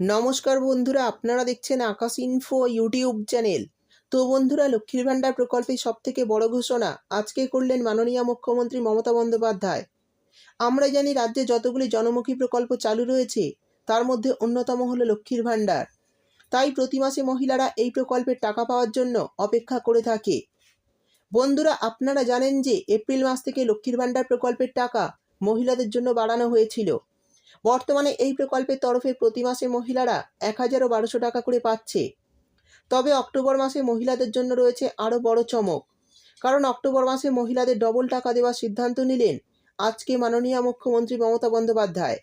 নমস্কার বন্ধুরা, আপনারা দেখছেন আকাশ ইনফো ইউটিউব চ্যানেল তো বন্ধুরা, লক্ষ্মীর ভাণ্ডার প্রকল্পের সব থেকে বড় ঘোষণা আজকে করলেন মাননীয় মুখ্যমন্ত্রী মমতা বন্দ্যোপাধ্যায়। আমরা জানি রাজ্যে যতগুলি জনমুখী প্রকল্প চালু রয়েছে, তার মধ্যে অন্যতম হলো লক্ষ্মীর ভাণ্ডার। তাই প্রতি মাসে মহিলারা এই প্রকল্পের টাকা পাওয়ার জন্য অপেক্ষা করে থাকে। বন্ধুরা, আপনারা জানেন যে এপ্রিল মাস থেকে লক্ষ্মীর ভাণ্ডার প্রকল্পের টাকা মহিলাদের জন্য বাড়ানো হয়েছিল। বর্তমানে এই প্রকল্পের তরফে প্রতি মাসে মহিলারা এক হাজার ও বারোশো টাকা করে পাচ্ছে। তবে অক্টোবর মাসে মহিলাদের জন্য রয়েছে আরও বড় চমক। কারণ অক্টোবর মাসে মহিলাদের ডবল টাকা দেওয়ার সিদ্ধান্ত নিলেন আজকে মাননীয় মুখ্যমন্ত্রী মমতা বন্দ্যোপাধ্যায়।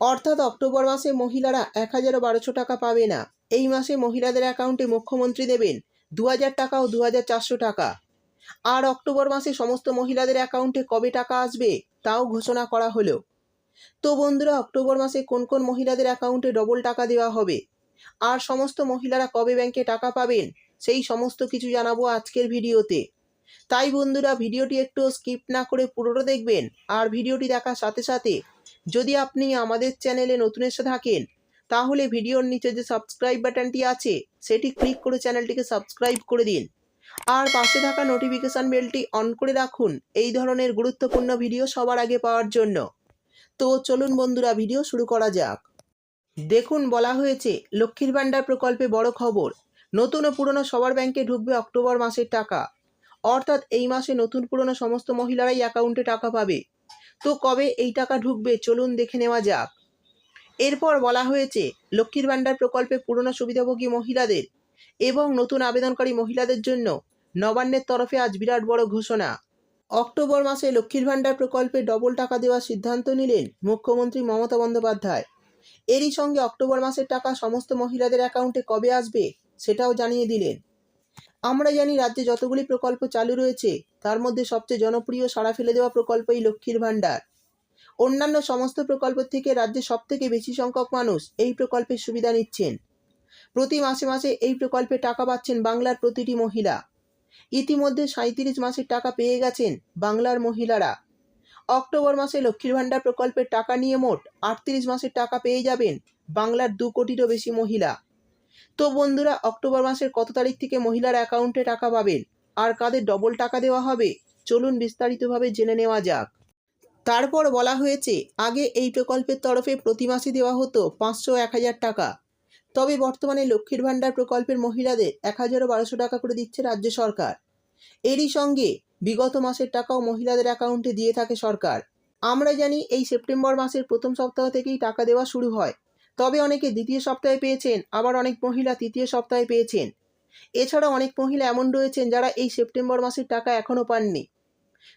অর্থাৎ অক্টোবর মাসে মহিলারা এক হাজার ও বারোশো টাকা পাবে না। এই মাসে মহিলাদের অ্যাকাউন্টে মুখ্যমন্ত্রী দেবেন দু হাজার টাকা ও দু হাজার চারশো টাকা। আর অক্টোবর মাসে সমস্ত মহিলাদের অ্যাকাউন্টে কবে টাকা আসবে, তাও ঘোষণা করা হলো। তো বন্ধুরা, অক্টোবর মাসে কোন কোন মহিলাদের অ্যাকাউন্টে ডবল টাকা দেওয়া হবে? আর সমস্ত মহিলারা কবে ব্যাংকে টাকা পাবেন? সেই সমস্ত কিছু জানাব আজকের ভিডিওতে। তাই বন্ধুরা, ভিডিওটি একটু স্কিপ না করে পুরোটা দেখবেন আর ভিডিওটি দেখার সাথে সাথে যদি আপনি আমাদের চ্যানেলে নতুন এসে থাকেন, তাহলে ভিডিওর নিচে যে সাবস্ক্রাইব বাটনটি আছে, সেটি ক্লিক করে চ্যানেলটিকে সাবস্ক্রাইব করে দিন। আর পাশে থাকা নোটিফিকেশান বেলটি অন করে রাখুন। এই ধরনের গুরুত্বপূর্ণ ভিডিও সবার আগে পাওয়ার জন্য। তো চলুন বন্ধুরা ভিডিও শুরু করা যাক। দেখুন, বলা হয়েছে, লক্ষ্মীর ভাণ্ডার প্রকল্পে বড় খবর। নতুন ও পুরনো সবার ব্যাংকে ঢুকবে অক্টোবর মাসের টাকা। অর্থাৎ এই মাসে নতুন পুরনো সমস্ত মহিলারাই অ্যাকাউন্টে টাকা পাবে। তো কবে এই টাকা ঢুকবে, চলুন দেখে নেওয়া যাক। এরপর বলা হয়েছে, লক্ষ্মীর ভাণ্ডার প্রকল্পে পুরনো সুবিধাভোগী মহিলাদের এবং নতুন আবেদনকারী মহিলাদের জন্য নবান্নের তরফে আজ বিরাট বড় ঘোষণা। অক্টোবর মাসে লক্ষ্মীর ভাণ্ডার প্রকল্পে ডবল টাকা দেওয়ার সিদ্ধান্ত নিলেন মুখ্যমন্ত্রী মমতা বন্দ্যোপাধ্যায়। এরই সঙ্গে অক্টোবর মাসের টাকা সমস্ত মহিলাদের অ্যাকাউন্টে কবে আসবে সেটাও জানিয়ে দিলেন। আমরা জানি রাজ্যে যতগুলি প্রকল্প চালু রয়েছে, তার মধ্যে সবচেয়ে জনপ্রিয় সাড়া ফেলে দেওয়া প্রকল্পই লক্ষ্মীর ভাণ্ডার। অন্যান্য সমস্ত প্রকল্প থেকে রাজ্যে সবথেকে বেশি সংখ্যক মানুষ এই প্রকল্পের সুবিধা নিচ্ছেন। প্রতি মাসে মাসে এই প্রকল্পে টাকা পাচ্ছেন বাংলার প্রতিটি মহিলা। ইতিমধ্যে সাঁত্রিশ মাসের টাকা পেয়ে গেছেন বাংলার মহিলারা। অক্টোবর মাসে লক্ষ্মীর ভাণ্ডার প্রকল্পের টাকা নিয়ে মোট আটত্রিশ মাসের টাকা পেয়ে যাবেন বাংলার দু কোটিরও বেশি মহিলা। তো বন্ধুরা, অক্টোবর মাসের কত তারিখ থেকে মহিলার অ্যাকাউন্টে টাকা পাবেন? আর কাদের ডবল টাকা দেওয়া হবে? চলুন বিস্তারিতভাবে জেনে নেওয়া যাক। তারপর বলা হয়েছে, আগে এই প্রকল্পের তরফে প্রতি মাসে দেওয়া হতো পাঁচশো এক হাজার টাকা। তবে বর্তমানে লক্ষ্মীর ভাণ্ডার প্রকল্পের মহিলাদের এক হাজারও বারোশো টাকা করে দিচ্ছে রাজ্য সরকার। এরই সঙ্গে বিগত মাসের টাকাও মহিলাদের অ্যাকাউন্টে দিয়ে থাকে সরকার। আমরা জানি এই সেপ্টেম্বর মাসের প্রথম সপ্তাহ থেকেই টাকা দেওয়া শুরু হয়। তবে অনেকে দ্বিতীয় সপ্তাহে পেয়েছেন, আবার অনেক মহিলা তৃতীয় সপ্তাহে পেয়েছেন। এছাড়া অনেক মহিলা এমন রয়েছেন যারা এই সেপ্টেম্বর মাসের টাকা এখনও পাননি।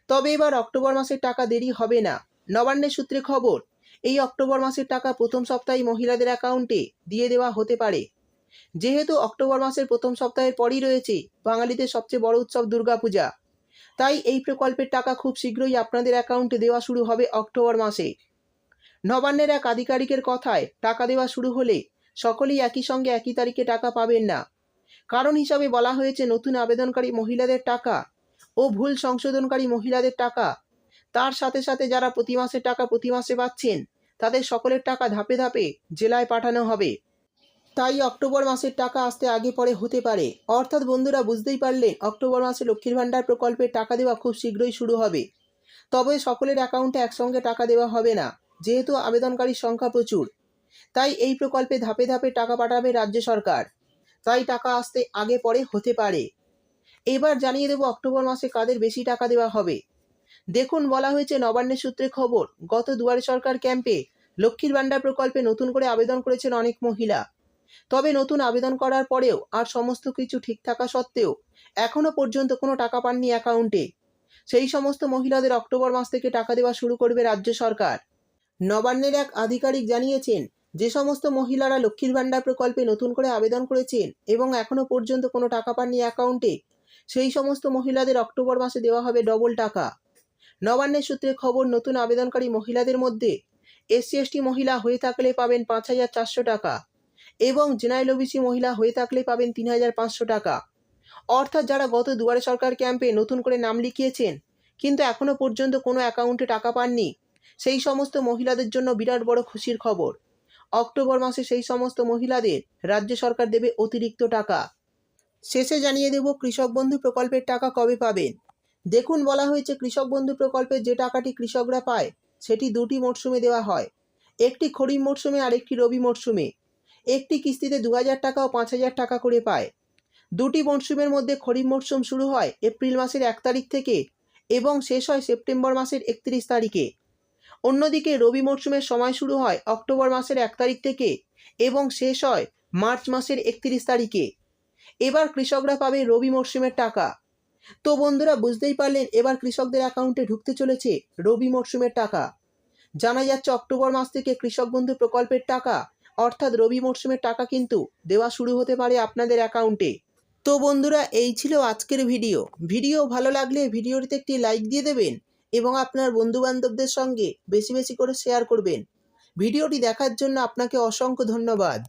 তবে এবার অক্টোবর মাসের টাকা দেরি হবে না। নবান্নের সূত্রে খবর এই অক্টোবর মাসের টাকা প্রথম সপ্তাহে মহিলাদের অ্যাকাউন্টে দিয়ে দেওয়া হতে পারে। যেহেতু অক্টোবর মাসের প্রথম সপ্তাহের পরই রয়েছে বাঙালিদের সবচেয়ে বড় উৎসব দুর্গাপূজা। তাই এই প্রকল্পের টাকা খুব শীঘ্রই আপনাদের অ্যাকাউন্টে দেওয়া শুরু হবে অক্টোবর মাসে। নবান্নের এক আধিকারিকের কথায় টাকা দেওয়া শুরু হলে সকলেই একই সঙ্গে একই তারিখে টাকা পাবেন না। কারণ হিসাবে বলা হয়েছে, নতুন আবেদনকারী মহিলাদের টাকা ও ভুল সংশোধনকারী মহিলাদের টাকা তার সাথে সাথে যারা প্রতি মাসে টাকা প্রতি মাসে পাচ্ছেন, তাদের সকলের টাকা ধাপে ধাপে জেলায় পাঠানো হবে। তাই অক্টোবর মাসের টাকা আসতে আগে পরে হতে পারে। অর্থাৎ বন্ধুরা বুঝতেই পারলেন অক্টোবর মাসে লক্ষ্মীর ভাণ্ডার প্রকল্পের টাকা দেওয়া খুব শীঘ্রই শুরু হবে। তবে সকলের অ্যাকাউন্টে একসঙ্গে টাকা দেওয়া হবে না, যেহেতু আবেদনকারীর সংখ্যা প্রচুর। তাই এই প্রকল্পে ধাপে ধাপে টাকা পাঠাবে রাজ্য সরকার। তাই টাকা আসতে আগে পরে হতে পারে। এবার জানিয়ে দেব অক্টোবর মাসে কাদের বেশি টাকা দেওয়া হবে। দেখুন বলা হয়েছে নবান্নের সূত্রে খবর, গত দুয়ারে সরকার ক্যাম্পে লক্ষ্মীর ভাণ্ডার প্রকল্পে নতুন করে আবেদন করেছেন অনেক মহিলা। তবে নতুন আবেদন করার পরেও আর সমস্ত কিছু ঠিক থাকা সত্ত্বেও এখনও পর্যন্ত কোনো টাকা পাননি অ্যাকাউন্টে। সেই সমস্ত মহিলাদের অক্টোবর মাস থেকে টাকা দেওয়া শুরু করবে রাজ্য সরকার। নবান্নের এক আধিকারিক জানিয়েছেন, যে সমস্ত মহিলারা লক্ষ্মীর ভাণ্ডার প্রকল্পে নতুন করে আবেদন করেছেন এবং এখনও পর্যন্ত কোনো টাকা পাননি অ্যাকাউন্টে, সেই সমস্ত মহিলাদের অক্টোবর মাসে দেওয়া হবে ডবল টাকা। নবান্নের সূত্রে খবর, নতুন আবেদনকারী মহিলাদের মধ্যে এসসি এসটি মহিলা হয়ে থাকলে পাবেন পাঁচ হাজার চারশো টাকা এবং জেনারেল ওবিসি মহিলা হয়ে থাকলে পাবেন তিন হাজার পাঁচশো টাকা। অর্থাৎ যারা গত দুয়ারে সরকার ক্যাম্পে নতুন করে নাম লিখিয়েছেন, কিন্তু এখনও পর্যন্ত কোনো অ্যাকাউন্টে টাকা পাননি, সেই সমস্ত মহিলাদের জন্য বিরাট বড় খুশির খবর। অক্টোবর মাসে সেই সমস্ত মহিলাদের রাজ্য সরকার দেবে অতিরিক্ত টাকা। শেষে জানিয়ে দেব, কৃষক বন্ধু প্রকল্পের টাকা কবে পাবেন? দেখুন বলা হয়েছে কৃষক বন্ধু প্রকল্পের যে টাকাটি কৃষকরা পায়, সেটি দুটি মরশুমে দেওয়া হয়। একটি খরিফ মরশুমে আর একটি রবি মরশুমে। একটি কিস্তিতে দু হাজার টাকা ও পাঁচ হাজার টাকা করে পায়। দুটি মরশুমের মধ্যে খরিফ মরশুম শুরু হয় এপ্রিল মাসের এক তারিখ থেকে এবং শেষ হয় সেপ্টেম্বর মাসের একত্রিশ তারিখে। অন্যদিকে রবি মরশুমের সময় শুরু হয় অক্টোবর মাসের এক তারিখ থেকে এবং শেষ হয় মার্চ মাসের একত্রিশ তারিখে। এবার কৃষকরা পাবে রবি মরশুমের টাকা। তো বন্ধুরা বুঝতেই পারলেন এবার কৃষকদের অ্যাকাউন্টে ঢুকতে চলেছে রবি মরশুমের টাকা। জানা যাচ্ছে অক্টোবর মাস থেকে কৃষক বন্ধু প্রকল্পের টাকা, অর্থাৎ রবি মরশুমের টাকা কিন্তু দেওয়া শুরু হতে পারে আপনাদের অ্যাকাউন্টে তো বন্ধুরা এই ছিল আজকের ভিডিও। ভিডিও ভালো লাগলে ভিডিওটিতে একটি লাইক দিয়ে দেবেন এবং আপনার বন্ধুবান্ধবদের সঙ্গে বেশি বেশি করে শেয়ার করবেন। ভিডিওটি দেখার জন্য আপনাকে অসংখ্য ধন্যবাদ।